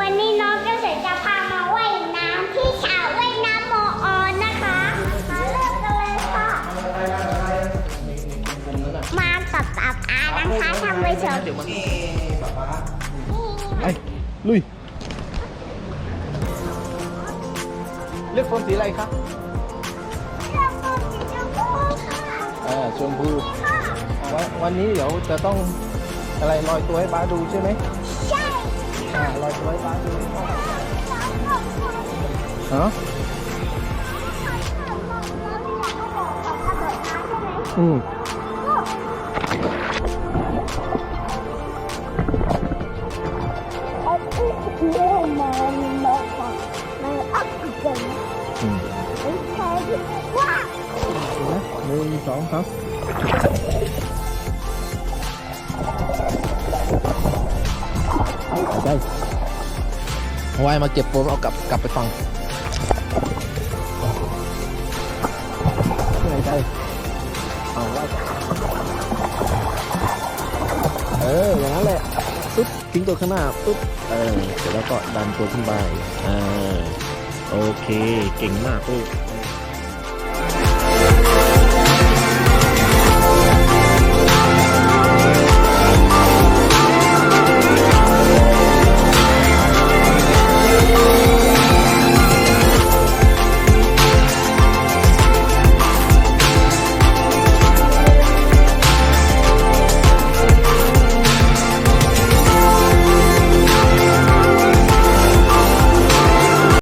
วันนี้น้องเกษตรจะพามาว่ายน้ำที่สระว่ายน้ำมออนนะคะมาเริ่มกันเลยค่ะ มาตัดตัดอานะคะทำไปเถอะเดี๋ยวมันไปลุย เลือกโฟมสีอะไรครับอ่าชมพูวันวันนี้เดี๋ยวจะต้องอะไรลอยตัวให้ป้าดูใช่ไหม ใช่อ่าลอ เอาไว้มาเก็บโฟมเอากลับกลับไปฟังไหนได้เอาไว้เอออย่างนั้นแหละปุ๊บทิ้งตัวข้างหน้าปุ๊บเออเสร็จแล้วก็ดันตัวขึ้นไปอ่าโอเค เก่งมากลูก